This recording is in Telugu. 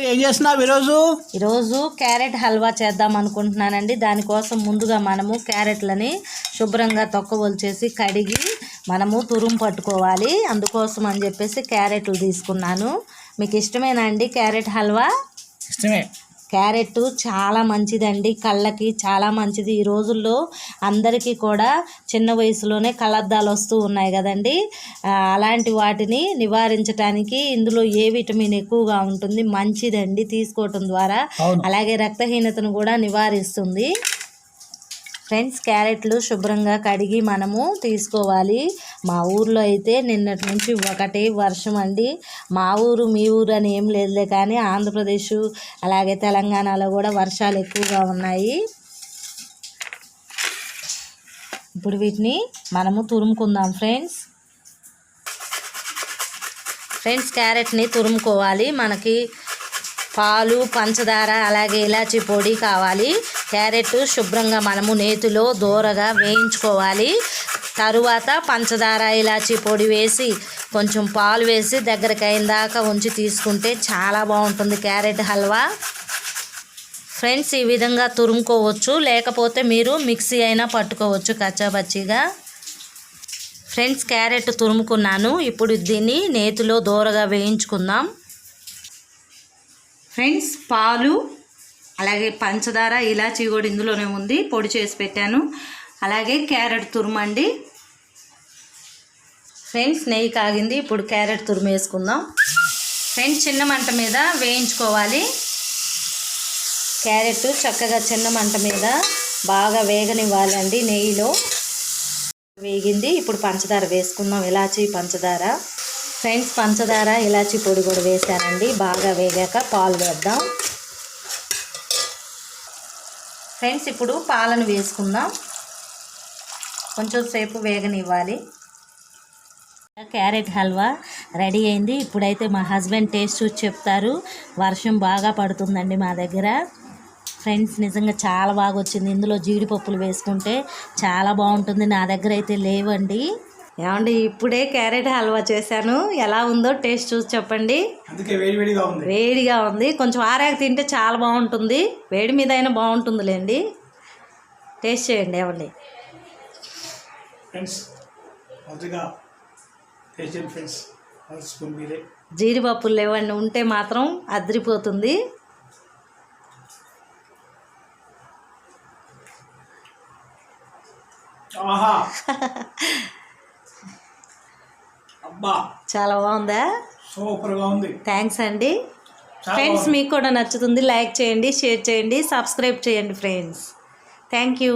ఏం చేస్తున్నావు ఈరోజు? ఈరోజు క్యారెట్ హల్వా చేద్దాం అనుకుంటున్నానండి. దానికోసం ముందుగా మనము క్యారెట్లని శుభ్రంగా తొక్కవొలిచేసి కడిగి మనము తురుము పట్టుకోవాలి. అందుకోసం అని చెప్పేసి క్యారెట్లు తీసుకున్నాను. మీకు ఇష్టమేనా అండి క్యారెట్ హల్వా? ఇష్టమే. క్యారెట్ చాలా మంచిదండి కళ్ళకి చాలా మంచిది. ఈ రోజుల్లో అందరికీ కూడా చిన్న వయసులోనే కళ్ళద్దాలు వస్తూ ఉన్నాయి కదండి. అలాంటి వాటిని నివారించడానికి ఇందులో ఏ విటమిన్ ఎక్కువగా ఉంటుంది మంచిదండి తీసుకోవటం ద్వారా. అలాగే రక్తహీనతను కూడా నివారిస్తుంది. ఫ్రెండ్స్ క్యారెట్లు శుభ్రంగా కడిగి మనము తీసుకోవాలి. మా ఊర్లో అయితే నిన్నటి నుంచి ఒకటే వర్షం అండి. మా ఊరు మీ ఊరు అని ఏం లేదులే కానీ ఆంధ్రప్రదేశ్ అలాగే తెలంగాణలో కూడా వర్షాలు ఎక్కువగా ఉన్నాయి. ఇప్పుడు వీటిని మనము తురుముకుందాం ఫ్రెండ్స్. ఫ్రెండ్స్ క్యారెట్ని తురుముకోవాలి. మనకి పాలు పంచదార అలాగే ఇలాచి పొడి కావాలి. క్యారెట్ శుభ్రంగా మనము నేతిలో దూరగా వేయించుకోవాలి. తరువాత పంచదార ఇలాచి పొడి వేసి కొంచెం పాలు వేసి దగ్గరికి అయిన దాకా ఉంచి తీసుకుంటే చాలా బాగుంటుంది క్యారెట్ హల్వా. ఫ్రెండ్స్ ఈ విధంగా తురుముకోవచ్చు. లేకపోతే మీరు మిక్సీ అయినా పట్టుకోవచ్చు కచ్చాపచ్చిగా. Friends carrot తురుముకున్నాను. ఇప్పుడు దీన్ని నేతిలో దూరగా వేయించుకుందాం. ఫ్రెండ్స్ పాలు అలాగే పంచదార ఇలాచీ కూడా ఇందులోనే ఉంది. పొడి చేసి పెట్టాను. అలాగే క్యారెట్ తురుమండి. ఫ్రెండ్స్ నెయ్యి కాగింది. ఇప్పుడు క్యారెట్ తురుము వేసుకుందాం. ఫ్రెండ్స్ చిన్న మంట మీద వేయించుకోవాలి. క్యారెట్ చక్కగా చిన్న మంట మీద బాగా వేగనివ్వాలండి నెయ్యిలో. వేగింది. ఇప్పుడు పంచదార వేసుకుందాం. ఇలాచి పంచదార. ఫ్రెండ్స్ పంచదార ఇలాచీ పొడి కూడా వేసానండి బాగా వేగాక పాలు వేద్దాం. ఫ్రెండ్స్ ఇప్పుడు పాలను వేసుకుందాం. కొంచెం సేపు వేగనివ్వాలి. క్యారెట్ హల్వా రెడీ అయింది. ఇప్పుడైతే మా హస్బెండ్ టేస్ట్ చూసి చెప్తారు. వర్షం బాగా పడుతుందండి మా దగ్గర. ఫ్రెండ్స్ నిజంగా చాలా బాగా వచ్చింది. ఇందులో జీడిపప్పులు వేసుకుంటే చాలా బాగుంటుంది. నా దగ్గర అయితే లేవండి. ఏమండి ఇప్పుడే క్యారెట్ హల్వా చేశాను. ఎలా ఉందో టేస్ట్ చూసి చెప్పండి. వేడిగా ఉంది. కొంచెం ఆరాక తింటే చాలా బాగుంటుంది. వేడి మీద అయినా బాగుంటుందిలేండి. టేస్ట్ చేయండి ఏమండి. జీడిపప్పులు లేవండి ఉంటే మాత్రం అదిరిపోతుంది. ఆహా! అబ్బా. చాలా బాగుందా? సూపర్గా ఉంది. థ్యాంక్స్ అండి. ఫ్రెండ్స్. మీకు కూడా నచ్చుతుంది. లైక్ చేయండి షేర్ చేయండి సబ్స్క్రైబ్ చేయండి ఫ్రెండ్స్ థ్యాంక్ యూ